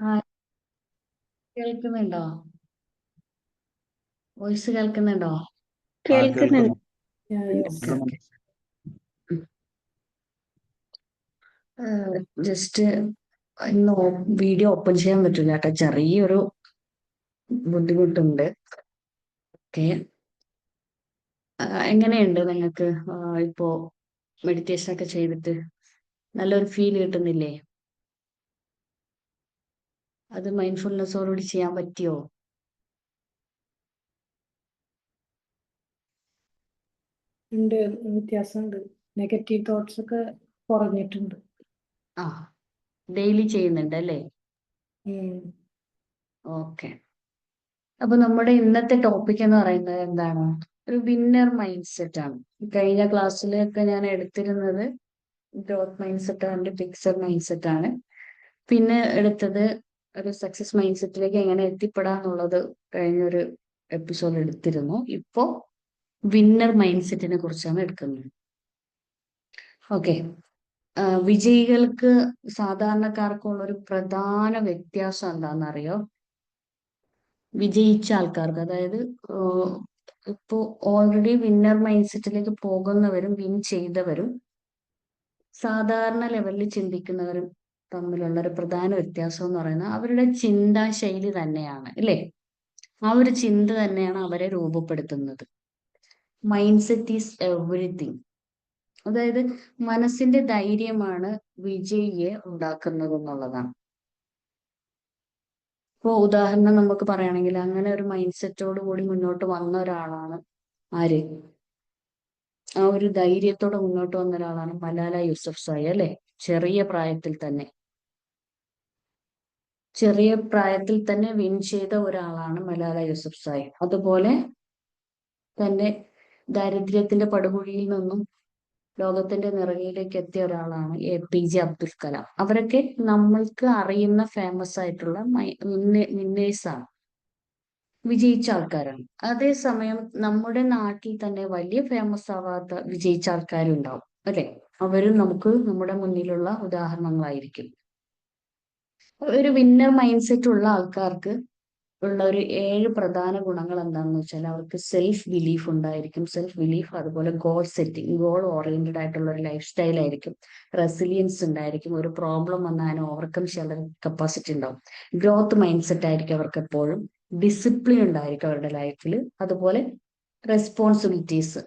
Hi കേൾക്കുന്നുണ്ടോ? Voice കേൾക്കുന്നുണ്ടോ? കേൾക്കുന്നുണ്ട് ജസ്റ്റ് ഇന്ന് വീഡിയോ ഓപ്പൺ ചെയ്യാൻ പറ്റില്ല കേട്ടോ. ചെറിയൊരു ബുദ്ധിമുട്ടുണ്ട്. ഓക്കെ. എങ്ങനെയുണ്ട് നിങ്ങൾക്ക് ഇപ്പോ മെഡിറ്റേഷൻ ഒക്കെ ചെയ്തിട്ട്? നല്ലൊരു ഫീൽ കിട്ടുന്നില്ലേ? അത് മൈൻഡ്ഫുൾനെസ്സോടുകൂടി ചെയ്യാൻ പറ്റിയോ? ഉണ്ട് വ്യത്യാസമുണ്ട്. നെഗറ്റീവ് തോട്ട്സ് ഒക്കെ കുറഞ്ഞിട്ടുണ്ട്. ആ ഡെയിലി ചെയ്യുന്നുണ്ട് അല്ലേ. ഓക്കെ. അപ്പൊ നമ്മുടെ ഇന്നത്തെ ടോപ്പിക് എന്ന് പറയുന്നത് എന്താണ്? ഒരു വിന്നർ മൈൻഡ് സെറ്റ് ആണ്. കഴിഞ്ഞ ക്ലാസ്സിലൊക്കെ ഞാൻ എടുത്തിരുന്നത് ഗ്രോത്ത് മൈൻഡ് സെറ്റ് ആണ് ഫിക്സഡ് മൈൻഡ് സെറ്റ് ആണ്. പിന്നെ എടുത്തത് ഒരു സക്സസ് മൈൻഡ് സെറ്റിലേക്ക് എങ്ങനെ എത്തിപ്പെടാന്നുള്ളത് കഴിഞ്ഞൊരു എപ്പിസോഡ് എടുത്തിരുന്നു. ഇപ്പോ വിന്നർ മൈൻഡ് സെറ്റിനെ കുറിച്ചാണ് എടുക്കുന്നത്. ഓക്കെ വിജയികൾക്ക് സാധാരണക്കാർക്കുള്ള ഒരു പ്രധാന വ്യത്യാസം എന്താണെന്നറിയോ വിജയിച്ച ആൾക്കാർക്ക് അതായത് ഇപ്പോ ഓൾറെഡി വിന്നർ മൈൻഡ് സെറ്റിലേക്ക് പോകുന്നവരും വിൻ ചെയ്തവരും സാധാരണ ലെവലിൽ ചിന്തിക്കുന്നവരും തമ്മിലുള്ള ഒരു പ്രധാന വ്യത്യാസം എന്ന് പറയുന്നത് അവരുടെ ചിന്താശൈലി തന്നെയാണ് അല്ലേ? ആ ഒരു ചിന്ത തന്നെയാണ് അവരെ രൂപപ്പെടുത്തുന്നത്. മൈൻഡ് സെറ്റ് ഈസ് എവറിത്തിങ് അതായത് മനസ്സിന്റെ ധൈര്യമാണ് വിജയിയെ ഉണ്ടാക്കുന്നത് എന്നുള്ളതാണ്. ഇപ്പോ ഉദാഹരണം നമുക്ക് പറയുകയാണെങ്കിൽ അങ്ങനെ ഒരു മൈൻഡ് സെറ്റോട് കൂടി മുന്നോട്ട് വന്ന ഒരാളാണ് ആര്? ആ ഒരു ധൈര്യത്തോടെ മുന്നോട്ട് വന്ന ഒരാളാണ് മലാല യൂസഫ് സായി അല്ലെ? ചെറിയ പ്രായത്തിൽ തന്നെ. ചെറിയ പ്രായത്തിൽ തന്നെ വിൻ ചെയ്ത ഒരാളാണ് മലാല യൂസഫ് സായി. അതുപോലെ തന്നെ ദാരിദ്ര്യത്തിന്റെ പടുകുഴിയിൽ നിന്നും ലോകത്തിന്റെ നിറകിലേക്ക് എത്തിയ ഒരാളാണ് A. P. J. Abdul Kalam. അവരൊക്കെ നമ്മൾക്ക് അറിയുന്ന ഫേമസ് ആയിട്ടുള്ള വിന്നേഴ്സ് ആണ്. വിജയിച്ച ആൾക്കാരാണ്. അതേസമയം നമ്മുടെ നാട്ടിൽ തന്നെ വലിയ ഫേമസ് ആവാത്ത വിജയിച്ച ആൾക്കാരുണ്ടാവും. അല്ലെ? അവരും നമുക്ക് നമ്മുടെ മുന്നിലുള്ള ഉദാഹരണങ്ങളായിരിക്കും. ഒരു വിന്നർ മൈൻഡ് സെറ്റ് ഉള്ള ആൾക്കാർക്ക് ഉള്ള ഒരു ഏഴ് പ്രധാന ഗുണങ്ങൾ എന്താണെന്ന് വെച്ചാൽ അവർക്ക് സെൽഫ് ബിലീഫ് ഉണ്ടായിരിക്കും. സെൽഫ് ബിലീഫ് അതുപോലെ ഗോൾ സെറ്റിംഗ് ഗോൾ ഓറിയന്റഡ് ആയിട്ടുള്ള ഒരു ലൈഫ് സ്റ്റൈൽ ആയിരിക്കും. റെസിലിയൻസ് ഉണ്ടായിരിക്കും. ഒരു പ്രോബ്ലം വന്നാൽ ഓവർകം ചെയ്യാൻ കപ്പാസിറ്റി ഉണ്ടാവും. ഗ്രോത്ത് മൈൻഡ് സെറ്റ് ആയിരിക്കും അവർക്ക് എപ്പോഴും. ഡിസിപ്ലിൻ ഉണ്ടായിരിക്കും അവരുടെ ലൈഫിൽ അതുപോലെ റെസ്പോൺസിബിലിറ്റീസ്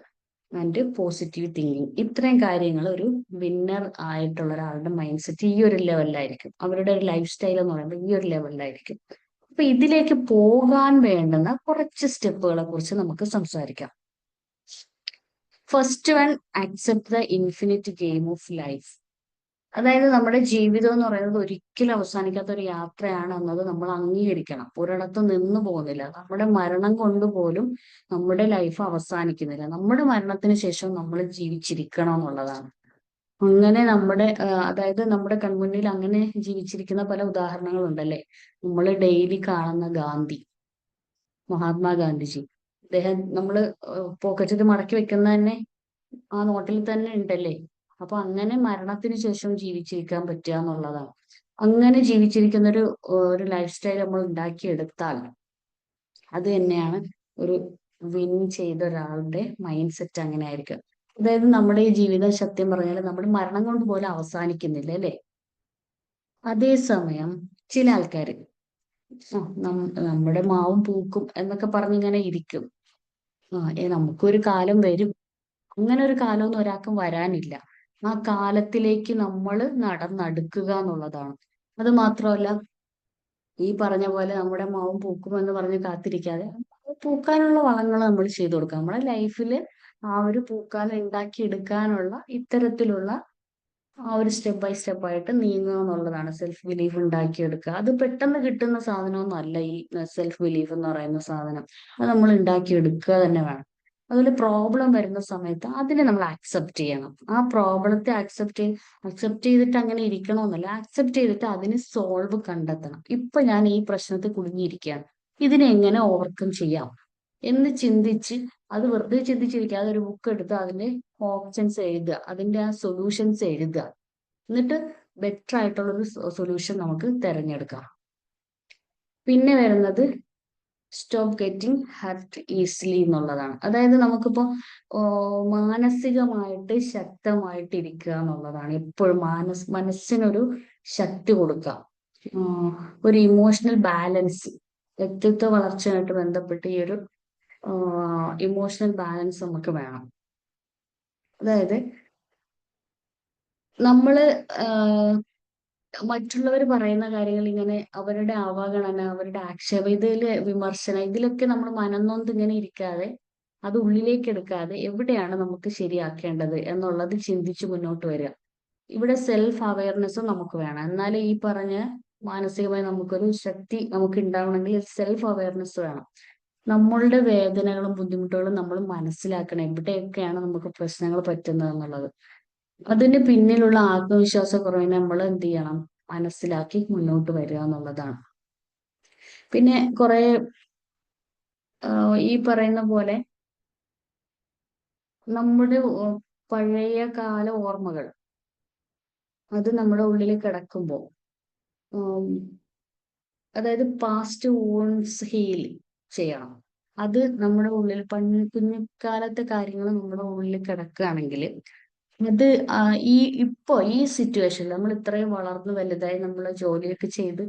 ആൻഡ് പോസിറ്റീവ് തിങ്കിങ് ഇത്രയും കാര്യങ്ങൾ ഒരു വിന്നർ ആയിട്ടുള്ള ഒരാളുടെ മൈൻഡ് സെറ്റ് ഈ ഒരു ലെവലിലായിരിക്കും അവരുടെ ഒരു ലൈഫ് സ്റ്റൈൽ എന്ന് പറയുമ്പോൾ ഈ ഒരു ലെവലിലായിരിക്കും അപ്പൊ ഇതിലേക്ക് പോകാൻ വേണ്ടുന്ന കുറച്ച് സ്റ്റെപ്പുകളെ കുറിച്ച് നമുക്ക് സംസാരിക്കാം. First one accept the infinite game of life അതായത് നമ്മുടെ ജീവിതം എന്ന് പറയുന്നത് ഒരിക്കലും അവസാനിക്കാത്ത ഒരു യാത്രയാണ് എന്നത് നമ്മൾ അംഗീകരിക്കണം. ഒരിടത്ത് നിന്ന് പോകുന്നില്ല. നമ്മുടെ മരണം കൊണ്ട് പോലും നമ്മുടെ ലൈഫ് അവസാനിക്കുന്നില്ല. നമ്മുടെ മരണത്തിന് ശേഷം നമ്മൾ ജീവിച്ചിരിക്കണം എന്നുള്ളതാണ്. അങ്ങനെ നമ്മുടെ അതായത് നമ്മുടെ കൺമുന്നിൽ അങ്ങനെ ജീവിച്ചിരിക്കുന്ന പല ഉദാഹരണങ്ങളുണ്ടല്ലേ? നമ്മൾ ഡെയിലി കാണുന്ന ഗാന്ധി മഹാത്മാഗാന്ധിജി. അദ്ദേഹം നമ്മൾ പോക്കറ്റിൽ മടക്കി വെക്കുന്ന തന്നെ ആ നോട്ടിൽ തന്നെ ഉണ്ടല്ലേ? അപ്പൊ അങ്ങനെ മരണത്തിന് ശേഷം ജീവിച്ചിരിക്കാൻ പറ്റുക എന്നുള്ളതാണ്. അങ്ങനെ ജീവിച്ചിരിക്കുന്ന ഒരു ഒരു ലൈഫ് സ്റ്റൈൽ നമ്മൾ ഉണ്ടാക്കിയെടുത്താൽ അത് തന്നെയാണ് ഒരു വിൻ ചെയ്ത ഒരാളുടെ മൈൻഡ് സെറ്റ് അങ്ങനെ ആയിരിക്കും. അതായത് നമ്മുടെ ഈ ജീവിതം സത്യം പറഞ്ഞാൽ നമ്മുടെ മരണം കൊണ്ട് പോലും അവസാനിക്കുന്നില്ല അല്ലെ? അതേസമയം ചില ആൾക്കാർ നമ്മുടെ മാവും പൂക്കും എന്നൊക്കെ പറഞ്ഞിങ്ങനെ ഇരിക്കും. ആ നമുക്കൊരു കാലം വരും. അങ്ങനെ ഒരു കാലം ഒന്നും ഒരാൾക്കും വരാനില്ല. ആ കാലത്തിലേക്ക് നമ്മൾ നടന്നടുക്കുക എന്നുള്ളതാണ് അത് മാത്രമല്ല ഈ പറഞ്ഞ പോലെ നമ്മുടെ മാവും പൂക്കും എന്ന് പറഞ്ഞ് കാത്തിരിക്കാതെ പൂക്കാനുള്ള വളങ്ങൾ നമ്മൾ ചെയ്തു കൊടുക്കുക. നമ്മുടെ ലൈഫിൽ ആ ഒരു പൂക്കാലം ഉണ്ടാക്കി എടുക്കാനുള്ള ഇത്തരത്തിലുള്ള ആ ഒരു സ്റ്റെപ്പ് ബൈ സ്റ്റെപ്പ് ആയിട്ട് നീങ്ങുക എന്നുള്ളതാണ്. സെൽഫ് ബിലീഫ് ഉണ്ടാക്കിയെടുക്കുക. അത് പെട്ടെന്ന് കിട്ടുന്ന സാധനമൊന്നും അല്ല ഈ സെൽഫ് ബിലീഫ് എന്ന് പറയുന്ന സാധനം. അത് നമ്മൾ ഉണ്ടാക്കിയെടുക്കുക തന്നെ വേണം. അതുപോലെ പ്രോബ്ലം വരുന്ന സമയത്ത് അതിനെ നമ്മൾ അക്സെപ്റ്റ് ചെയ്യണം. ആ പ്രോബ്ലത്തെ അക്സെപ്റ്റ് അക്സെപ്റ്റ് ചെയ്തിട്ട് അങ്ങനെ ഇരിക്കണമെന്നല്ല അക്സെപ്റ്റ് ചെയ്തിട്ട് അതിന് സോൾവ് കണ്ടെത്തണം. ഇപ്പൊ ഞാൻ ഈ പ്രശ്നത്തെ കുടുങ്ങിയിരിക്കുകയാണ്. ഇതിനെ എങ്ങനെ ഓവർകം ചെയ്യാം? എന്ന് ചിന്തിച്ച് അത് വെറുതെ ചിന്തിച്ചിരിക്കാതെ ഒരു ബുക്ക് എടുത്ത് അതിന്റെ ഓപ്ഷൻസ് എഴുതുക അതിന്റെ ആ സൊല്യൂഷൻസ് എഴുതുക. എന്നിട്ട് ബെറ്റർ ആയിട്ടുള്ള ഒരു സൊല്യൂഷൻ നമുക്ക് തിരഞ്ഞെടുക്കാം. പിന്നെ വരുന്നത് സ്റ്റോപ്പ് ഗെറ്റിംഗ് ഹർട്ട് ഈസിലി എന്നുള്ളതാണ്. അതായത് നമുക്കിപ്പോ മാനസികമായിട്ട് ശക്തമായിട്ട് ഇരിക്കുക എന്നുള്ളതാണ്. എപ്പോഴും മാനസ് മനസ്സിനൊരു ശക്തി കൊടുക്കുക. ഒരു ഇമോഷണൽ ബാലൻസ് വ്യക്തിത്വ വളർച്ചയായിട്ട് ബന്ധപ്പെട്ട് ഈ ഒരു ഇമോഷണൽ ബാലൻസ് നമുക്ക് വേണം. അതായത് നമ്മൾ മറ്റുള്ളവർ പറയുന്ന കാര്യങ്ങൾ ഇങ്ങനെ അവരുടെ അവഗണന അവരുടെ ആക്ഷേപം ഇതിൽ വിമർശനം ഇതിലൊക്കെ നമ്മൾ മനംനൊന്ത് ഇങ്ങനെ ഇരിക്കാതെ അത് ഉള്ളിലേക്ക് എടുക്കാതെ എവിടെയാണ് നമുക്ക് ശരിയാക്കേണ്ടത് എന്നുള്ളത് ചിന്തിച്ചു മുന്നോട്ട് വരിക. ഇവിടെ സെൽഫ് അവയർനെസ്സും നമുക്ക് വേണം. എന്നാലേ ഈ പറഞ്ഞ മാനസികമായി നമുക്കൊരു ശക്തി നമുക്ക് ഉണ്ടാവണമെങ്കിൽ സെൽഫ് അവയർനെസ് വേണം. നമ്മളുടെ വേദനകളും ബുദ്ധിമുട്ടുകളും നമ്മൾ മനസ്സിലാക്കണം. എവിടെയൊക്കെയാണ് നമുക്ക് പ്രശ്നങ്ങൾ പറ്റുന്നത് എന്നുള്ളത്. അതിന് പിന്നിലുള്ള ആത്മവിശ്വാസക്കുറവിനെ നമ്മൾ എന്ത് ചെയ്യണം? മനസ്സിലാക്കി മുന്നോട്ട് വരിക എന്നുള്ളതാണ്. പിന്നെ കുറെ ഈ പറയുന്ന പോലെ നമ്മുടെ പഴയ കാല ഓർമ്മകൾ അത് നമ്മുടെ ഉള്ളിൽ കിടക്കുമ്പോൾ അതായത് പാസ്റ്റ് വോൺസ് ഹീൽ ചെയ്യണം. അത് നമ്മുടെ ഉള്ളിൽ പണ്ട് കുഞ്ഞുകാലത്തെ കാര്യങ്ങൾ നമ്മുടെ ഉള്ളിൽ കിടക്കുകയാണെങ്കിൽ അത് ആ, ഈ ഇപ്പോ ഈ സിറ്റുവേഷൻ നമ്മൾ ഇത്രയും വളർന്നു വലുതായി നമ്മൾ ജോലിയൊക്കെ ചെയ്ത്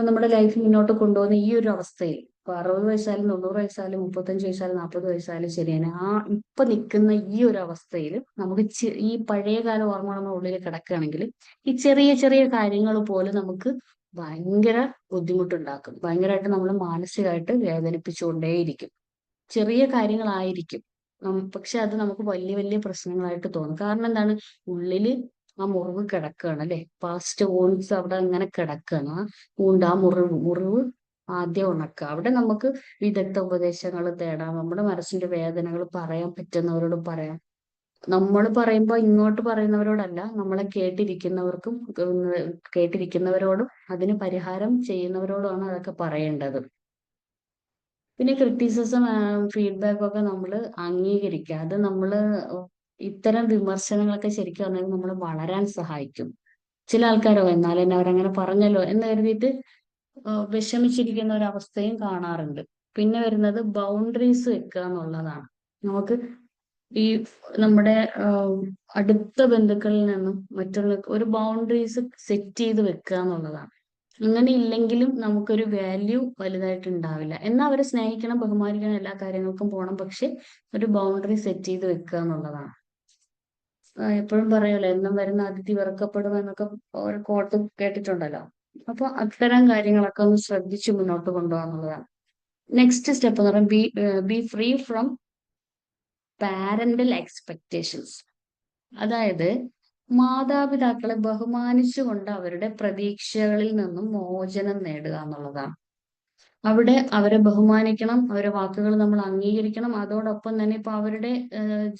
നമ്മുടെ ലൈഫ് മുന്നോട്ട് കൊണ്ടുപോകുന്ന ഈ ഒരു അവസ്ഥയിൽ ഇപ്പൊ അറുപത് വയസ്സായാലും തൊണ്ണൂറ് വയസ്സായാലും മുപ്പത്തഞ്ച് വയസ്സായാലും നാൽപ്പത് വയസ്സായാലും ശരിയാണ്. ആ ഇപ്പൊ നിൽക്കുന്ന ഈ ഒരു അവസ്ഥയിൽ നമുക്ക് ഈ പഴയകാല ഓർമ്മ നമ്മുടെ ഉള്ളിൽ കിടക്കുകയാണെങ്കിൽ ഈ ചെറിയ ചെറിയ കാര്യങ്ങൾ പോലും നമുക്ക് ഭയങ്കര ബുദ്ധിമുട്ടുണ്ടാക്കും. ഭയങ്കരമായിട്ട് നമ്മൾ മാനസികമായിട്ട് വേദനിപ്പിച്ചുകൊണ്ടേയിരിക്കും. ചെറിയ കാര്യങ്ങളായിരിക്കും. പക്ഷെ അത് നമുക്ക് വലിയ വലിയ പ്രശ്നങ്ങളായിട്ട് തോന്നും. കാരണം എന്താണ്? ഉള്ളിൽ ആ മുറിവ് കിടക്കുകയാണ് അല്ലെ? പാസ്റ്റ് ഓൺസ് അവിടെ അങ്ങനെ കിടക്കുകയാണ് ആ wound ആ മുറിവ് മുറിവ് ആദ്യം ഉണക്കുക. അവിടെ നമുക്ക് വിദഗ്ധ ഉപദേശങ്ങൾ തേടാം. നമ്മുടെ മനസ്സിന്റെ വേദനകൾ പറയാൻ പറ്റുന്നവരോട് പറയാം. നമ്മൾ പറയുമ്പോൾ ഇങ്ങോട്ട് പറയുന്നവരോടല്ല നമ്മളെ കേട്ടിരിക്കുന്നവർക്കും കേട്ടിരിക്കുന്നവരോടും അതിന് പരിഹാരം ചെയ്യുന്നവരോടുമാണ് അതൊക്കെ പറയേണ്ടത്. പിന്നെ ക്രിറ്റിസിസം ഫീഡ്ബാക്ക് ഒക്കെ നമ്മൾ അംഗീകരിക്കുക. അത് നമ്മൾ ഇത്തരം വിമർശനങ്ങളൊക്കെ ശരിക്കും പറഞ്ഞാൽ നമ്മൾ വളരാൻ സഹായിക്കും. ചില ആൾക്കാരോ എന്നാലും എന്നെ അവരങ്ങനെ പറഞ്ഞല്ലോ എന്ന് കരുതിയിട്ട് വിഷമിച്ചിരിക്കുന്ന ഒരു അവസ്ഥയും കാണാറുണ്ട്. പിന്നെ വരുന്നത് ബൗണ്ടറീസ് വെക്കുക എന്നുള്ളതാണ്. നമുക്ക് ഈ നമ്മുടെ അടുത്ത ബന്ധുക്കളിൽ നിന്നും മറ്റുള്ള ഒരു ബൗണ്ടറീസ് സെറ്റ് ചെയ്ത് വെക്കുക എന്നുള്ളതാണ്. അങ്ങനെ ഇല്ലെങ്കിലും നമുക്കൊരു വാല്യൂ വലുതായിട്ട് ഉണ്ടാവില്ല എന്നാൽ അവരെ സ്നേഹിക്കണം ബഹുമാനിക്കണം എല്ലാ കാര്യങ്ങൾക്കും പോകണം. പക്ഷെ ഒരു ബൗണ്ടറി സെറ്റ് ചെയ്ത് വെക്കുക എന്നുള്ളതാണ്. എപ്പോഴും പറയുമല്ലോ എന്നും വരുന്ന അതിഥി വിറക്കപ്പെടും എന്നൊക്കെ ഒരു കോട്ട് കേട്ടിട്ടുണ്ടല്ലോ. അപ്പൊ അത്തരം കാര്യങ്ങളൊക്കെ ഒന്ന് ശ്രദ്ധിച്ച് മുന്നോട്ട് കൊണ്ടുപോകാന്നുള്ളതാണ് നെക്സ്റ്റ് സ്റ്റെപ്പ് എന്ന് പറയുന്നത് be be free from parental expectations അതായത് മാതാപിതാക്കളെ ബഹുമാനിച്ചുകൊണ്ട് അവരുടെ പ്രതീക്ഷകളിൽ നിന്നും മോചനം നേടുക എന്നുള്ളതാണ്. അവിടെ അവരെ ബഹുമാനിക്കണം അവരുടെ വാക്കുകൾ നമ്മൾ അംഗീകരിക്കണം. അതോടൊപ്പം തന്നെ ഇപ്പൊ അവരുടെ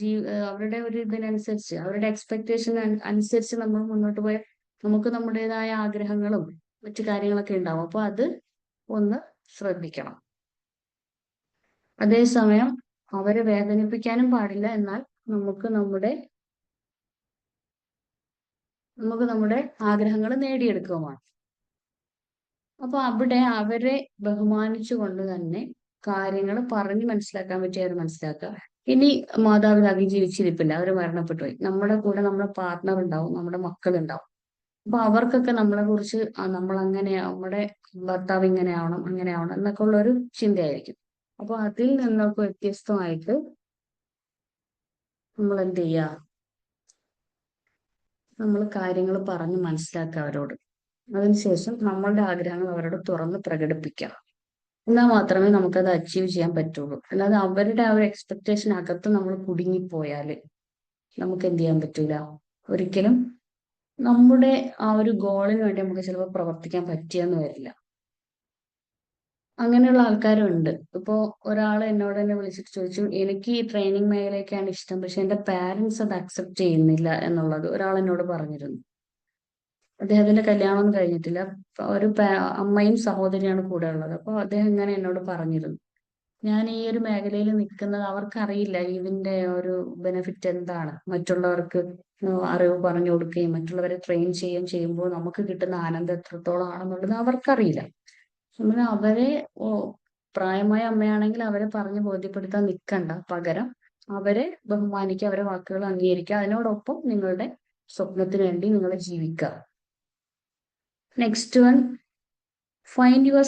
ജീ അവരുടെ ഒരു ഇതിനനുസരിച്ച് അവരുടെ എക്സ്പെക്ടേഷൻ അനുസരിച്ച് നമ്മൾ മുന്നോട്ട് പോയാൽ നമുക്ക് നമ്മുടേതായ ആഗ്രഹങ്ങളും മറ്റു കാര്യങ്ങളൊക്കെ ഉണ്ടാവും. അപ്പൊ അത് ഒന്ന് ശ്രദ്ധിക്കണം. അതേസമയം അവരെ വേദനിപ്പിക്കാനും പാടില്ല. എന്നാൽ നമുക്ക് നമ്മുടെ നമുക്ക് നമ്മുടെ ആഗ്രഹങ്ങൾ നേടിയെടുക്കുകയുമാണ് അപ്പൊ അവിടെ അവരെ ബഹുമാനിച്ചുകൊണ്ട് തന്നെ കാര്യങ്ങൾ പറഞ്ഞ് മനസ്സിലാക്കാൻ പറ്റിയ മനസ്സിലാക്കുക. ഇനി മാതാപിതാക്കൾ ജീവിച്ചിരിപ്പില്ല. അവർ മരണപ്പെട്ടു പോയി. നമ്മുടെ കൂടെ നമ്മുടെ പാർട്ട്ണർ ഉണ്ടാവും നമ്മുടെ മക്കൾ ഉണ്ടാവും. അപ്പൊ അവർക്കൊക്കെ നമ്മളെ കുറിച്ച് നമ്മൾ അങ്ങനെ നമ്മുടെ ഭർത്താവ് ഇങ്ങനെ ആവണം അങ്ങനെ ആവണം എന്നൊക്കെ ഉള്ള ഒരു ചിന്തയായിരിക്കും. അപ്പൊ അതിൽ നിന്നൊക്കെ വ്യത്യസ്തമായിട്ട് നമ്മൾ എന്ത് ചെയ്യുക? നമ്മൾ കാര്യങ്ങൾ പറഞ്ഞ് മനസ്സിലാക്കുക അവരോട്. അതിനുശേഷം നമ്മളുടെ ആഗ്രഹങ്ങൾ അവരോട് തുറന്ന് പ്രകടിപ്പിക്കാം എന്നാൽ മാത്രമേ നമുക്കത് അച്ചീവ് ചെയ്യാൻ പറ്റുള്ളൂ. അല്ലാതെ അവരുടെ ആ ഒരു എക്സ്പെക്ടേഷൻ അകത്ത് നമ്മൾ കുടുങ്ങിപ്പോയാൽ നമുക്ക് എന്ത് ചെയ്യാൻ പറ്റൂല? ഒരിക്കലും നമ്മുടെ ആ ഒരു ഗോളിന് വേണ്ടി നമുക്ക് ചിലപ്പോൾ പ്രവർത്തിക്കാൻ പറ്റിയെന്ന് വരില്ല. അങ്ങനെയുള്ള ആൾക്കാരും ഉണ്ട് ഇപ്പോ ഒരാൾ എന്നോട് തന്നെ വിളിച്ചിട്ട് ചോദിച്ചു എനിക്ക് ഈ ട്രെയിനിങ് മേഖലയൊക്കെയാണ് ഇഷ്ടം പക്ഷെ എന്റെ പാരന്റ്സ് അത് അക്സെപ്റ്റ് ചെയ്യുന്നില്ല എന്നുള്ളത് ഒരാൾ എന്നോട് പറഞ്ഞിരുന്നു. അദ്ദേഹത്തിന്റെ കല്യാണം കഴിഞ്ഞിട്ടില്ല. ഒരു അമ്മയും സഹോദരിയാണ് കൂടെ ഉള്ളത്. അപ്പൊ അദ്ദേഹം ഇങ്ങനെ എന്നോട് പറഞ്ഞിരുന്നു. ഞാൻ ഈ ഒരു മേഖലയിൽ നിൽക്കുന്നത് അവർക്കറിയില്ല ഇതിന്റെ ഒരു ബെനിഫിറ്റ് എന്താണ്? മറ്റുള്ളവർക്ക് അറിവ് പറഞ്ഞു കൊടുക്കുകയും മറ്റുള്ളവരെ ട്രെയിൻ ചെയ്യുകയും ചെയ്യുമ്പോൾ നമുക്ക് കിട്ടുന്ന ആനന്ദം എത്രത്തോളം ആണെന്നുള്ളത് അവർക്കറിയില്ല. നമ്മൾ അവരെ പ്രായമായ അമ്മയാണെങ്കിൽ അവരെ പറഞ്ഞ് ബോധ്യപ്പെടുത്താൻ നിൽക്കണ്ട പകരം അവരെ ബഹുമാനിക്കുക അവരെ വാക്കുകൾ അംഗീകരിക്കുക. അതിനോടൊപ്പം നിങ്ങളുടെ സ്വപ്നത്തിന് വേണ്ടി നിങ്ങൾ ജീവിക്കുക. Next one find your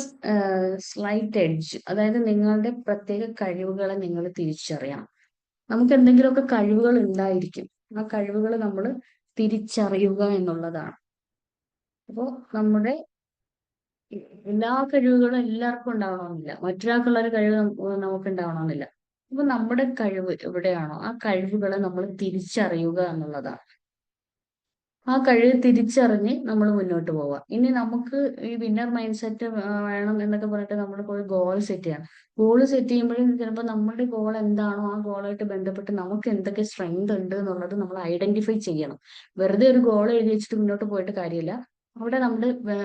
slight edge അതായത് നിങ്ങളുടെ പ്രത്യേക കഴിവുകളെ നിങ്ങൾ തിരിച്ചറിയണം. നമുക്ക് എന്തെങ്കിലുമൊക്കെ കഴിവുകൾ ഉണ്ടായിരിക്കും. ആ കഴിവുകൾ നമ്മൾ തിരിച്ചറിയുക എന്നുള്ളതാണ്. അപ്പോൾ നമ്മുടെ എല്ലാ കഴിവുകളും എല്ലാവർക്കും ഉണ്ടാവണമെന്നില്ല. മറ്റൊരാൾക്കുള്ള ഒരു കഴിവ് നമുക്ക് ഉണ്ടാവണമെന്നില്ല അപ്പൊ നമ്മുടെ കഴിവ് എവിടെയാണോ ആ കഴിവുകളെ നമ്മൾ തിരിച്ചറിയുക എന്നുള്ളതാണ്. ആ കഴിവ് തിരിച്ചറിഞ്ഞ് നമ്മൾ മുന്നോട്ട് പോവുക. ഇനി നമുക്ക് ഈ വിന്നർ മൈൻഡ് സെറ്റ് വേണം എന്നൊക്കെ പറഞ്ഞിട്ട് നമ്മൾ പോയി ഗോൾ സെറ്റ് ചെയ്യണം. ഗോൾ സെറ്റ് ചെയ്യുമ്പോഴും ചിലപ്പോൾ നമ്മുടെ ഗോൾ എന്താണോ ആ ഗോളായിട്ട് ബന്ധപ്പെട്ട് നമുക്ക് എന്തൊക്കെ സ്ട്രെങ്ത് ഉണ്ട് എന്നുള്ളത് നമ്മൾ ഐഡന്റിഫൈ ചെയ്യണം. വെറുതെ ഒരു ഗോൾ എഴുതി വെച്ചിട്ട് മുന്നോട്ട് പോയിട്ട് കാര്യമില്ല. അവിടെ നമ്മൾ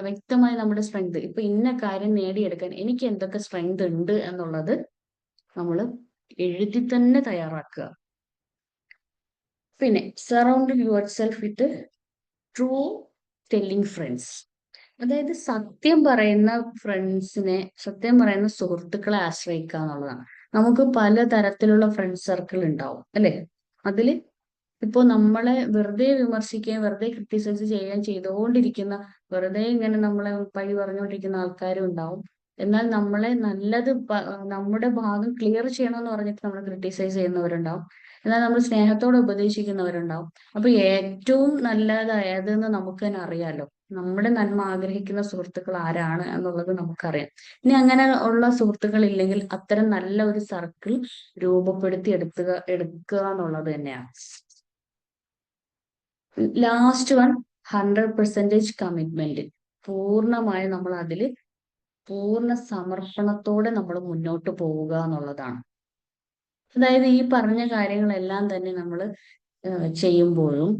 വ്യക്തമായി നമ്മുടെ സ്ട്രെങ്ത് ഇപ്പൊ ഇന്ന കാര്യം നേടിയെടുക്കാൻ എനിക്ക് എന്തൊക്കെ സ്ട്രെങ്ത് ഉണ്ട് എന്നുള്ളത് നമ്മൾ എഴുതി തന്നെ തയ്യാറാക്കുക. പിന്നെ surround yourself with true telling friends അതായത് സത്യം പറയുന്ന ഫ്രണ്ട്സിനെ സത്യം പറയുന്ന സുഹൃത്തുക്കളെ ആശ്രയിക്കുക എന്നുള്ളതാണ്. നമുക്ക് പല തരത്തിലുള്ള ഫ്രണ്ട് സർക്കിൾ ഉണ്ടാവും അല്ലെ? അതിൽ ഇപ്പോ നമ്മളെ വെറുതെ വിമർശിക്കുകയും വെറുതെ ക്രിട്ടിസൈസ് ചെയ്യുകയും ചെയ്തുകൊണ്ടിരിക്കുന്ന വെറുതെ ഇങ്ങനെ നമ്മളെ പഴി പറഞ്ഞുകൊണ്ടിരിക്കുന്ന ആൾക്കാരും ഉണ്ടാവും. എന്നാൽ നമ്മളെ നല്ലത് നമ്മുടെ ഭാഗം ക്ലിയർ ചെയ്യണമെന്ന് പറഞ്ഞിട്ട് നമ്മൾ ക്രിട്ടിസൈസ് ചെയ്യുന്നവരുണ്ടാവും. എന്നാൽ നമ്മൾ സ്നേഹത്തോടെ ഉപദേശിക്കുന്നവരുണ്ടാവും. അപ്പൊ ഏറ്റവും നല്ലതായതെന്ന് നമുക്ക് തന്നെ അറിയാലോ. നമ്മുടെ നന്മ ആഗ്രഹിക്കുന്ന സുഹൃത്തുക്കൾ ആരാണ് എന്നുള്ളത് നമുക്കറിയാം. ഇനി അങ്ങനെ ഉള്ള സുഹൃത്തുക്കൾ ഇല്ലെങ്കിൽ അത്തരം നല്ല ഒരു സർക്കിൾ രൂപപ്പെടുത്തി എടുക്കുക എടുക്കുക എന്നുള്ളത് തന്നെയാണ്. Last one hundred percentage commitment പൂർണമായും നമ്മൾ അതിൽ പൂർണ സമർപ്പണത്തോടെ നമ്മൾ മുന്നോട്ട് പോവുക എന്നുള്ളതാണ്. അതായത് ഈ പറഞ്ഞ കാര്യങ്ങളെല്ലാം തന്നെ നമ്മൾ ചെയ്യുമ്പോഴും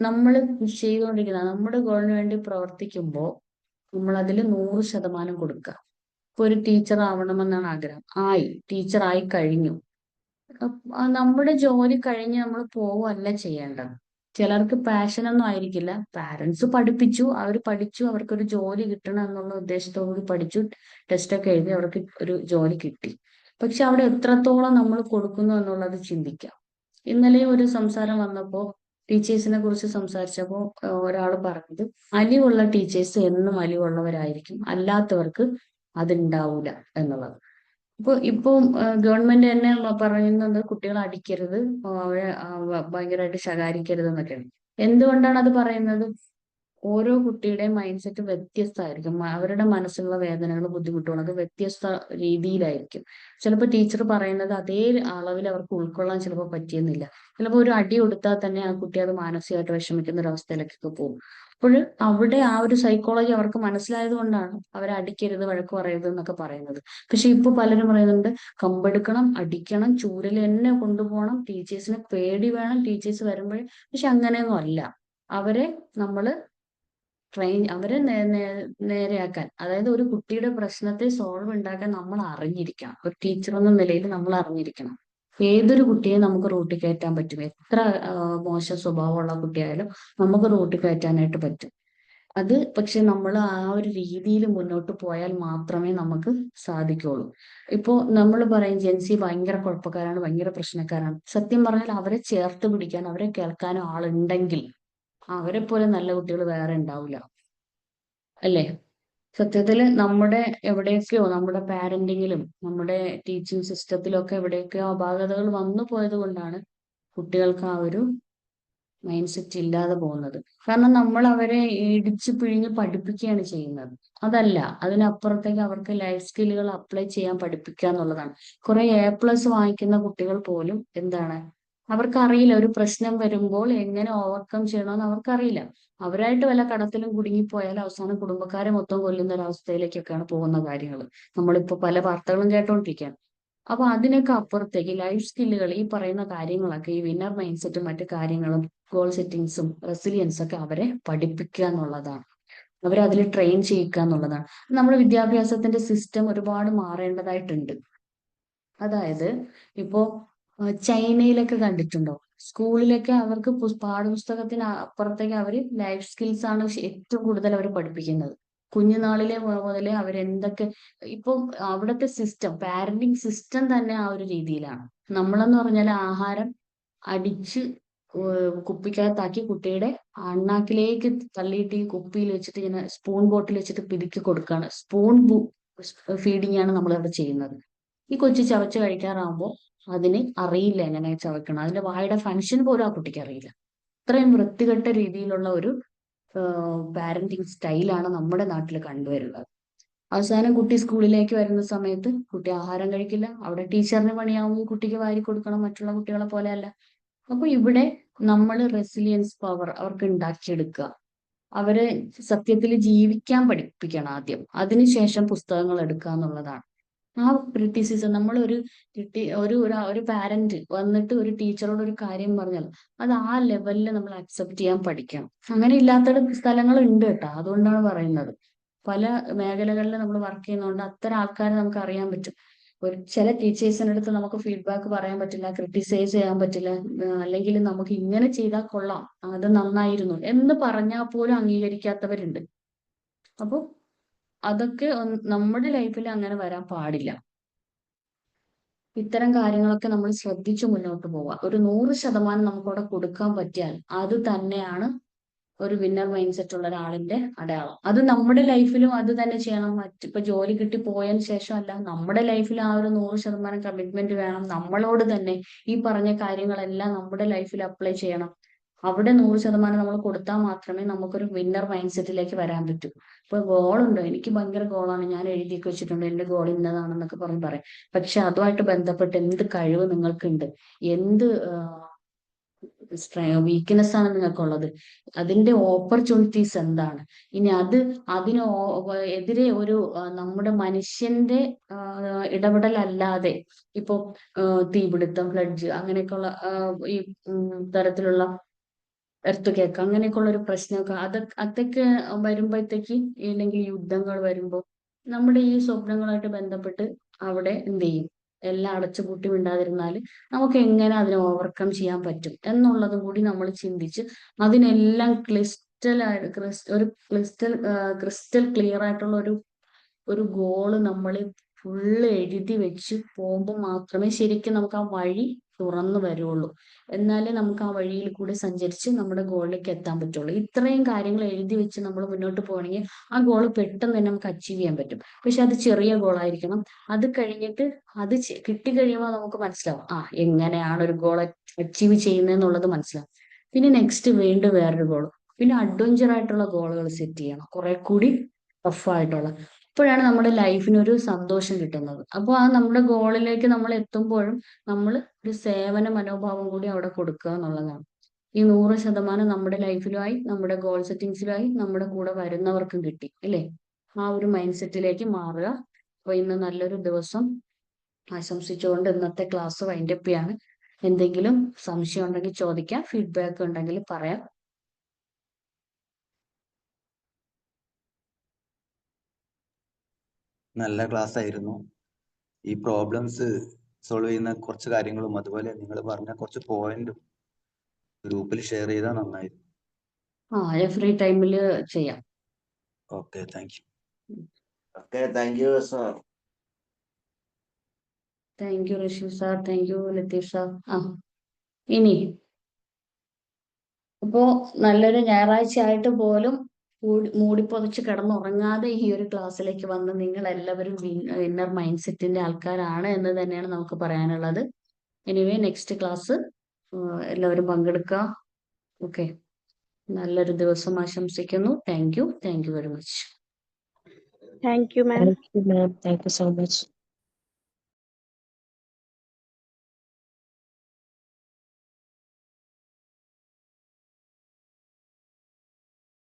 നമ്മൾ ചെയ്തുകൊണ്ടിരിക്കുന്ന നമ്മുടെ ഗോളിന് വേണ്ടി പ്രവർത്തിക്കുമ്പോൾ നമ്മൾ അതിൽ നൂറ് ശതമാനം കൊടുക്കുക. ഇപ്പൊ ഒരു ടീച്ചർ ആവണമെന്നാണ് ആഗ്രഹം. ആയി ടീച്ചർ ആയി കഴിഞ്ഞു. നമ്മുടെ ജോലി കഴിഞ്ഞ് നമ്മൾ പോവല്ല ചെയ്യേണ്ടത്. ചിലർക്ക് പാഷൻ ഒന്നും ആയിരിക്കില്ല. പാരന്റ്സ് പഠിപ്പിച്ചു. അവർ പഠിച്ചു. അവർക്കൊരു ജോലി കിട്ടണം എന്നുള്ള ഉദ്ദേശത്തോടുകൂടി പഠിച്ചു. ടെസ്റ്റ് ഒക്കെ എഴുതി അവർക്ക് ഒരു ജോലി കിട്ടി. പക്ഷെ അവിടെ എത്രത്തോളം നമ്മൾ കൊടുക്കുന്നു എന്നുള്ളത് ചിന്തിക്കാം. ഇന്നലെ ഒരു സംസാരം വന്നപ്പോൾ ടീച്ചേഴ്സിനെ കുറിച്ച് സംസാരിച്ചപ്പോൾ ഒരാൾ പറഞ്ഞത് അലിവുള്ള ടീച്ചേഴ്സ് എന്നും അലിവുള്ളവരായിരിക്കും. അല്ലാത്തവർക്ക് അതുണ്ടാവൂല എന്നുള്ളത്. ഇപ്പൊ ഇപ്പം ഗവൺമെന്റ് തന്നെ പറയുന്നത് കുട്ടികളെ അടിക്കരുത്. അവരെ ഭയങ്കരമായിട്ട് ശകാരിക്കരുത് എന്നൊക്കെയാണ് എന്തുകൊണ്ടാണ് അത് പറയുന്നത്? ഓരോ കുട്ടിയുടെയും മൈൻഡ് സെറ്റ് വ്യത്യസ്തമായിരിക്കും. അവരുടെ മനസ്സിലുള്ള വേദനകൾ ബുദ്ധിമുട്ടുകളൊക്കെ വ്യത്യസ്ത രീതിയിലായിരിക്കും. ചിലപ്പോൾ ടീച്ചർ പറയുന്നത് അതേ അളവിൽ അവർക്ക് ഉൾക്കൊള്ളാൻ ചിലപ്പോൾ പറ്റിയെന്നില്ല. ചിലപ്പോൾ ഒരു അടി കൊടുത്താൽ തന്നെ ആ കുട്ടി അത് മാനസികമായിട്ട് വിഷമിക്കുന്ന ഒരു അവസ്ഥയിലേക്കൊക്കെ പോകും. അപ്പോൾ അവിടെ ആ ഒരു സൈക്കോളജി അവർക്ക് മനസ്സിലായത് കൊണ്ടാണ് അവരെ അടിക്കരുത് വഴക്ക് പറയരുത് എന്നൊക്കെ പറയുന്നത്. പക്ഷെ ഇപ്പൊ പലരും പറയുന്നുണ്ട് കമ്പെടുക്കണം അടിക്കണം ചൂരൽ എന്നെ കൊണ്ടുപോകണം ടീച്ചേഴ്സിന് പേടി വേണം ടീച്ചേഴ്സ് വരുമ്പോഴേ പക്ഷെ അങ്ങനെയൊന്നും അല്ല. അവരെ നമ്മൾ ട്രെയിൻ അവരെ നേരെയാക്കാൻ അതായത് ഒരു കുട്ടിയുടെ പ്രശ്നത്തെ സോൾവ് ഉണ്ടാക്കാൻ നമ്മൾ അറിഞ്ഞിരിക്കണം. ഒരു ടീച്ചർ എന്ന നിലയിൽ നമ്മൾ അറിഞ്ഞിരിക്കണം. ഏതൊരു കുട്ടിയെ നമുക്ക് റൂട്ടിൽ കയറ്റാൻ പറ്റും. എത്ര മോശ സ്വഭാവമുള്ള കുട്ടിയായാലും നമുക്ക് റൂട്ടിൽ കയറ്റാനായിട്ട് പറ്റും. അത് പക്ഷെ നമ്മൾ ആ ഒരു രീതിയിൽ മുന്നോട്ട് പോയാൽ മാത്രമേ നമുക്ക് സാധിക്കുള്ളൂ. ഇപ്പോ നമ്മൾ പറയും ജെൻസി ഭയങ്കര കുഴപ്പക്കാരാണ് ഭയങ്കര പ്രശ്നക്കാരാണ്. സത്യം പറഞ്ഞാൽ അവരെ ചേർത്ത് പിടിക്കാൻ അവരെ കേൾക്കാനും ആളുണ്ടെങ്കിൽ അവരെ പോലെ നല്ല കുട്ടികൾ വേറെ ഉണ്ടാവില്ല അല്ലേ? സത്യത്തിൽ നമ്മുടെ എവിടെയൊക്കെയോ നമ്മുടെ പാരന്റിങ്ങിലും നമ്മുടെ ടീച്ചിങ് സിസ്റ്റത്തിലും ഒക്കെ എവിടെയൊക്കെയോ അപാകതകൾ വന്നു പോയത് കൊണ്ടാണ് കുട്ടികൾക്ക് ആ ഒരു മൈൻഡ് സെറ്റ് ഇല്ലാതെ പോകുന്നത്. കാരണം നമ്മൾ അവരെ ഇടിച്ച് പിഴിഞ്ഞ് പഠിപ്പിക്കുകയാണ് ചെയ്യുന്നത്. അതല്ല അതിനപ്പുറത്തേക്ക് അവർക്ക് ലൈഫ് സ്കില്ലുകൾ അപ്ലൈ ചെയ്യാൻ പഠിപ്പിക്കുക എന്നുള്ളതാണ്. കുറെ എ പ്ലസ് വാങ്ങിക്കുന്ന കുട്ടികൾ പോലും എന്താണ് അവർക്ക് അറിയില്ല ഒരു പ്രശ്നം വരുമ്പോൾ എങ്ങനെ ഓവർകം ചെയ്യണമെന്ന് അവർക്കറിയില്ല. അവരായിട്ട് വല്ല കടത്തിലും കുടുങ്ങിപ്പോയാൽ അവസാനം കുടുംബക്കാരെ മൊത്തം കൊല്ലുന്ന ഒരവസ്ഥയിലേക്കൊക്കെയാണ് പോകുന്ന കാര്യങ്ങൾ. നമ്മളിപ്പോ പല വാർത്തകളും കേട്ടോണ്ടിരിക്കുകയാണ്. അപ്പൊ അതിനൊക്കെ അപ്പുറത്തേക്ക് ലൈഫ് സ്കില്ലുകൾ ഈ പറയുന്ന കാര്യങ്ങളൊക്കെ ഈ വിന്നർ മൈൻഡ് സെറ്റും മറ്റു കാര്യങ്ങളും ഗോൾ സെറ്റിങ്സും റെസിലിയൻസും ഒക്കെ അവരെ പഠിപ്പിക്കുക എന്നുള്ളതാണ്. അവരെ അതിൽ ട്രെയിൻ ചെയ്യിക്കുക എന്നുള്ളതാണ്. നമ്മുടെ വിദ്യാഭ്യാസത്തിന്റെ സിസ്റ്റം ഒരുപാട് മാറേണ്ടതായിട്ടുണ്ട്. അതായത് ഇപ്പോ ചൈനയിലൊക്കെ കണ്ടിട്ടുണ്ടോ? സ്കൂളിലൊക്കെ അവർക്ക് പുസ്- പാഠപുസ്തകത്തിന് അപ്പുറത്തേക്ക് അവർ ലൈഫ് സ്കിൽസ് ആണ് ഏറ്റവും കൂടുതൽ അവർ പഠിപ്പിക്കുന്നത്. കുഞ്ഞുനാളിലെ മുതലേ അവരെന്തൊക്കെ ഇപ്പോ അവിടുത്തെ സിസ്റ്റം പാരന്റിങ് സിസ്റ്റം തന്നെ ആ ഒരു രീതിയിലാണ്. നമ്മളെന്ന് പറഞ്ഞാൽ ആഹാരം അടിച്ച് കുപ്പിക്കകത്താക്കി കുട്ടിയുടെ അണ്ണാക്കിലേക്ക് തള്ളിയിട്ട് ഈ കുപ്പിയിൽ വെച്ചിട്ട് ഇങ്ങനെ സ്പൂൺ ബോട്ടിൽ വെച്ചിട്ട് പിതുക്കി കൊടുക്കുകയാണ് സ്പൂൺ ഫീഡിങ് ആണ് നമ്മൾ അവിടെ ചെയ്യുന്നത്. ഈ കൊച്ചു ചവച്ച് കഴിക്കാറാകുമ്പോൾ അതിന് അറിയില്ല എങ്ങനെ ചവയ്ക്കണം. അതിന്റെ വായുടെ ഫങ്ഷൻ പോലും ആ കുട്ടിക്ക് അറിയില്ല. ഇത്രയും വൃത്തികെട്ട രീതിയിലുള്ള ഒരു പാരന്റിങ് സ്റ്റൈലാണ് നമ്മുടെ നാട്ടിൽ കണ്ടുവരുന്നത്. അവസാനം കുട്ടി സ്കൂളിലേക്ക് വരുന്ന സമയത്ത് കുട്ടി ആഹാരം കഴിക്കില്ല. അവിടെ ടീച്ചറിന് പണിയാവും കുട്ടിക്ക് വാരി കൊടുക്കണം മറ്റുള്ള കുട്ടികളെ പോലെ അല്ല. അപ്പൊ ഇവിടെ നമ്മൾ റെസിലിയൻസ് പവർ അവർക്ക് ഉണ്ടാക്കിയെടുക്കുക. അവരെ സത്യത്തിൽ ജീവിക്കാൻ പഠിപ്പിക്കണം ആദ്യം. അതിനുശേഷം പുസ്തകങ്ങൾ എടുക്കുക എന്നുള്ളതാണ്. ആ ക്രിറ്റിസിസം നമ്മൾ ഒരു ഒരു ഒരു- പാരന്റ് വന്നിട്ട് ഒരു ടീച്ചറോട് ഒരു കാര്യം പറഞ്ഞാൽ അത് ആ ലെവലിൽ നമ്മൾ അക്സെപ്റ്റ് ചെയ്യാൻ പഠിക്കണം. അങ്ങനെ ഇല്ലാത്ത സ്ഥലങ്ങൾ ഉണ്ട് കേട്ടോ അതുകൊണ്ടാണ് പറയുന്നത്. പല മേഖലകളിൽ നമ്മൾ വർക്ക് ചെയ്യുന്നതുകൊണ്ട് അത്തരം ആൾക്കാരെ നമുക്ക് അറിയാൻ പറ്റും. ഒരു ചില ടീച്ചേഴ്സിന്റെ അടുത്ത് നമുക്ക് ഫീഡ്ബാക്ക് പറയാൻ പറ്റില്ല ക്രിട്ടിസൈസ് ചെയ്യാൻ പറ്റില്ല അല്ലെങ്കിൽ നമുക്ക് ഇങ്ങനെ ചെയ്താൽ കൊള്ളാം അത് നന്നായിരുന്നു എന്ന് പറഞ്ഞാൽ പോലും അംഗീകരിക്കാത്തവരുണ്ട്. അപ്പൊ അതൊക്കെ നമ്മുടെ ലൈഫിൽ അങ്ങനെ വരാൻ പാടില്ല. ഇത്തരം കാര്യങ്ങളൊക്കെ നമ്മൾ ശ്രദ്ധിച്ചു മുന്നോട്ട് പോവുക. ഒരു നൂറ് ശതമാനം നമുക്കവിടെ കൊടുക്കാൻ പറ്റിയാൽ അത് തന്നെയാണ് ഒരു വിന്നർ മൈൻഡ് സെറ്റ് ഉള്ള ഒരാളിന്റെ അടയാളം. അത് നമ്മുടെ ലൈഫിലും അത് തന്നെ ചെയ്യണം. മറ്റിപ്പോ ജോലി കിട്ടി പോയതിന് ശേഷം അല്ല നമ്മുടെ ലൈഫിൽ ആ ഒരു നൂറ് ശതമാനം കമ്മിറ്റ്മെന്റ് വേണം. നമ്മളോട് തന്നെ ഈ പറഞ്ഞ കാര്യങ്ങളെല്ലാം നമ്മുടെ ലൈഫിൽ അപ്ലൈ ചെയ്യണം. അവിടെ നൂറ് ശതമാനം നമ്മൾ കൊടുത്താൽ മാത്രമേ നമുക്കൊരു വിന്നർ മൈൻഡ് സെറ്റിലേക്ക് വരാൻ പറ്റൂ. ഇപ്പൊ ഗോളുണ്ടോ? എനിക്ക് ഭയങ്കര ഗോളാണ്. ഞാൻ എഴുതിയൊക്കെ വെച്ചിട്ടുണ്ട്. എന്റെ ഗോൾ ഇന്നതാണെന്നൊക്കെ പറഞ്ഞ് പറയും. പക്ഷെ അതുമായിട്ട് ബന്ധപ്പെട്ട് എന്ത് കഴിവ് നിങ്ങൾക്കുണ്ട്? എന്ത് വീക്ക്നെസ് ആണ് നിങ്ങൾക്കുള്ളത്? അതിന്റെ ഓപ്പർച്യൂണിറ്റീസ് എന്താണ്? ഇനി അത് അതിന് എതിരെ ഒരു നമ്മുടെ മനുഷ്യന്റെ ഇടപെടലല്ലാതെ ഇപ്പൊ തീപിടുത്തം ഫ്ലഡ് അങ്ങനെയൊക്കെയുള്ള ഈ തരത്തിലുള്ള എർത്ത് കേക്ക് അങ്ങനെയൊക്കെയുള്ള ഒരു പ്രശ്നമൊക്കെ. അത് അതൊക്കെ വരുമ്പോഴത്തേക്ക് ഇല്ലെങ്കിൽ യുദ്ധങ്ങൾ വരുമ്പോൾ നമ്മുടെ ഈ സ്വപ്നങ്ങളായിട്ട് ബന്ധപ്പെട്ട് അവിടെ എന്ത് ചെയ്യും? എല്ലാം അടച്ചുപൂട്ടി മിണ്ടാതിരുന്നാൽ നമുക്ക് എങ്ങനെ അതിനെ ഓവർകം ചെയ്യാൻ പറ്റും? എന്നുള്ളതും കൂടി നമ്മൾ ചിന്തിച്ച് അതിനെല്ലാം ക്ലിസ്റ്റൽ ഒരു ക്ലിസ്റ്റൽ ക്രിസ്റ്റൽ ക്ലിയർ ആയിട്ടുള്ള ഒരു ഒരു ഗോൾ നമ്മൾ ഫുള്ള് എഴുതി വെച്ച് പോകുമ്പോൾ മാത്രമേ ശരിക്കും നമുക്ക് ആ വഴി തുറന്നു വരുള്ളൂ. എന്നാലേ നമുക്ക് ആ വഴിയിൽ കൂടി സഞ്ചരിച്ച് നമ്മുടെ ഗോളിലേക്ക് എത്താൻ പറ്റുള്ളൂ. ഇത്രയും കാര്യങ്ങൾ എഴുതി വെച്ച് നമ്മൾ മുന്നോട്ട് പോകണമെങ്കിൽ ആ ഗോൾ പെട്ടെന്ന് തന്നെ നമുക്ക് അച്ചീവ് ചെയ്യാൻ പറ്റും. പക്ഷെ അത് ചെറിയ ഗോളായിരിക്കണം അത് കഴിഞ്ഞിട്ട് അത് കിട്ടി കിട്ടിക്കഴിയുമ്പോൾ നമുക്ക് മനസ്സിലാവും. ആ എങ്ങനെയാണ് ഒരു ഗോൾ അച്ചീവ് ചെയ്യുന്നതെന്നുള്ളത് മനസ്സിലാവും. പിന്നെ നെക്സ്റ്റ് വീണ്ടും വേറൊരു ഗോൾ. പിന്നെ അഡ്വഞ്ചർ ആയിട്ടുള്ള ഗോളുകൾ സെറ്റ് ചെയ്യണം. കുറെ കൂടി ടഫ് ആയിട്ടുള്ള അപ്പോഴാണ് നമ്മുടെ ലൈഫിന് ഒരു സന്തോഷം കിട്ടുന്നത്. അപ്പോൾ ആ നമ്മുടെ ഗോളിലേക്ക് നമ്മൾ എത്തുമ്പോഴും നമ്മൾ ഒരു സേവന മനോഭാവം കൂടി അവിടെ കൊടുക്കുക എന്നുള്ളതാണ്. ഈ നൂറ് ശതമാനം നമ്മുടെ ലൈഫിലുമായി നമ്മുടെ ഗോൾ സെറ്റിങ്സിലുമായി നമ്മുടെ കൂടെ വരുന്നവർക്കും കിട്ടി അല്ലേ? ആ ഒരു മൈൻഡ് സെറ്റിലേക്ക് മാറുക. അപ്പൊ ഇന്ന് നല്ലൊരു ദിവസം ആശംസിച്ചുകൊണ്ട് ഇന്നത്തെ ക്ലാസ് വൈൻഡപ്പ് ചെയ്യാണ്. എന്തെങ്കിലും സംശയം ഉണ്ടെങ്കിൽ ചോദിക്കാം ഫീഡ്ബാക്ക് ഉണ്ടെങ്കിൽ പറയാം. നല്ല ക്ലാസ് ആയിരുന്നു. ഈ പ്രോബ്ലംസ് സോൾവ് ചെയ്യുന്ന കുറച്ച് കാര്യങ്ങളും അതുപോലെ നിങ്ങൾ പറഞ്ഞ കുറച്ച് പോയിന്റും ഗ്രൂപ്പിൽ ഷെയർ ചെയ്താൽ നന്നായിരുന്നു. ആ ഫ്രീ ടൈമിൽ ചെയ്യാം. Okay thank you okay thank you sir thank you Rishi sir thank you Latheef sir ആ ഇനി. അപ്പോ നല്ലൊരു ഞായറാഴ്ച ആയിട്ട് പോലും മൂടിപ്പൊതച്ച് കിടന്നുറങ്ങാതെ ഈ ഒരു ക്ലാസ്സിലേക്ക് വന്ന് നിങ്ങൾ എല്ലാവരും വിന്നർ മൈൻഡ് സെറ്റിന്റെ ആൾക്കാരാണ് എന്ന് തന്നെയാണ് നമുക്ക് പറയാനുള്ളത്. എനിവേ നെക്സ്റ്റ് ക്ലാസ് എല്ലാവരും പങ്കെടുക്കുക. ഓക്കെ നല്ലൊരു ദിവസം ആശംസിക്കുന്നു. Thank you thank you very much thank you ma'am thank you so Thank you so much.